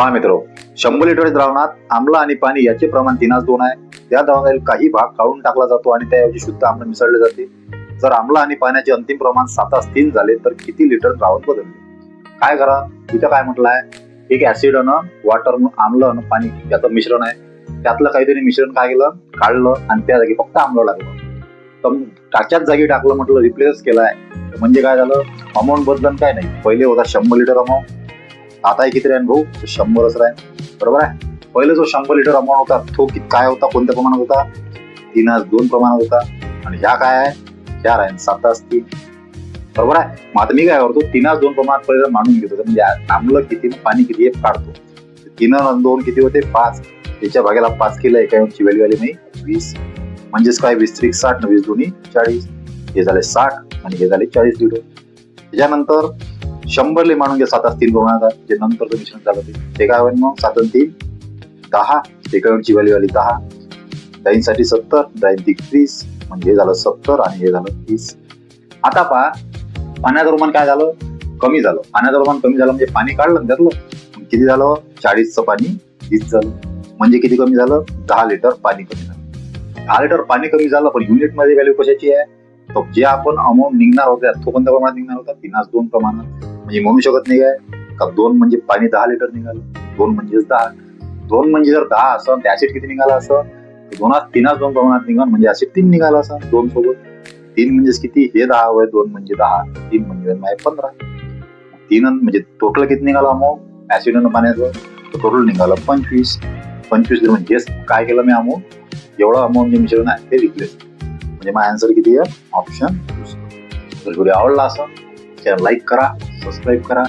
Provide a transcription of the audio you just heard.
पहा मित्र शंभर लिटर द्रावणात आम्ल आणि पाणी याचे प्रमाण तीनास दोन आहे. त्या द्रावणातील काही भाग काढून टाकला जातो आणि त्याऐवजी शुद्ध आम्ल मिसळले जाते. जर आम्ल आणि पाण्याचे अंतिम प्रमाण सातास तीन झाले तर किती लिटर द्रावण बदलले? काय करा इथं काय म्हटलं आहे एक ऍसिड अन वॉटर आम्ल अन पाणी याचं मिश्रण आहे. त्यातलं काहीतरी मिश्रण काय केलं? काढलं आणि त्या जागी फक्त आम्ल लागलं तर टाच्याच जागी टाकलं म्हटलं रिप्लेस केलाय. म्हणजे काय झालं? अमाऊंट बदलन काय नाही. पहिले होता शंभर लिटर अमाऊंट आता किती राहील भाऊ? शंभरच राहील बरोबर आहे? पहिले जो शंभर लिटर अमाऊंट होता तो किती काय होता? कोणत्या प्रमाणात होता? तीन आज दोन प्रमाणात होता. आणि ह्या काय आहे? ह्या आहे सात तास तीन. बरोबर आहे? मग आता मी काय करतो? तीन आज दोन प्रमाणात पहिले मांडून घेतो. म्हणजे आम्ल किती पाणी किती हे काढतो. तीन दोन किती होते? पाच. त्याच्या भागाला पाच केलं एका युनिटची व्हॅल्यू आली नाही. वीस. म्हणजेच काय? वीस त्रिक साठ वीस दोन्ही चाळीस. हे झाले साठ आणि हे झाले चाळीस लिटर त्याच्यानंतर शंभरले मानून घ्या सात तीन प्रमाणात जे नंतरचं मिश्रण झालं ते. एकावन्न काय होईल मग? सात तीन दहा एकावन्नची व्हॅल्यू आली दहा. डाईनसाठी सत्तर डाईन ती तीस म्हणजे हे झालं सत्तर आणि हे झालं तीस. आता पहा पाण्याचं प्रमाण काय झालं? कमी झालं. पाण्याचं प्रमाण कमी झालं म्हणजे पाणी काढलं त्यातलं किती झालं? चाळीसचं पाणी तीस झालं. म्हणजे किती कमी झालं? दहा लिटर पाणी कमी झालं. दहा लिटर पाणी कमी झालं पण युनिटमध्ये व्हॅल्यू कशाची आहे? तर जे आपण अमाऊंट निघणार होत्या तो कोणत्या प्रमाणात निघणार होता? तीनास दोन प्रमाणात. म्हणजे म्हणू शकत नाही काय का दोन म्हणजे पाणी दहा लिटर निघालं? दोन म्हणजेच दहा. दोन म्हणजे जर दहा असं ते ऍसिड किती निघाला असं? दोनात तीनाच दोन प्रमाणात निघाल म्हणजे ऍसिड तीन निघाला असं दोन सोबत. तीन म्हणजेच किती? हे दहा वय दोन म्हणजे दहा. तीन म्हणजे पंधरा. तीन म्हणजे टोटल किती निघालं अमो ऍसिड आणि पाण्याचं. टोटल निघालं पंचवीस. पंचवीस म्हणजे काय केलं मी अमो एवढं अमाऊंट जे मिश्रण आहे ते रिप्लेस म्हणजे माझा आन्सर किती आहे? ऑप्शन जर आवडला असं लाईक करा. सबस्क्राईब करा.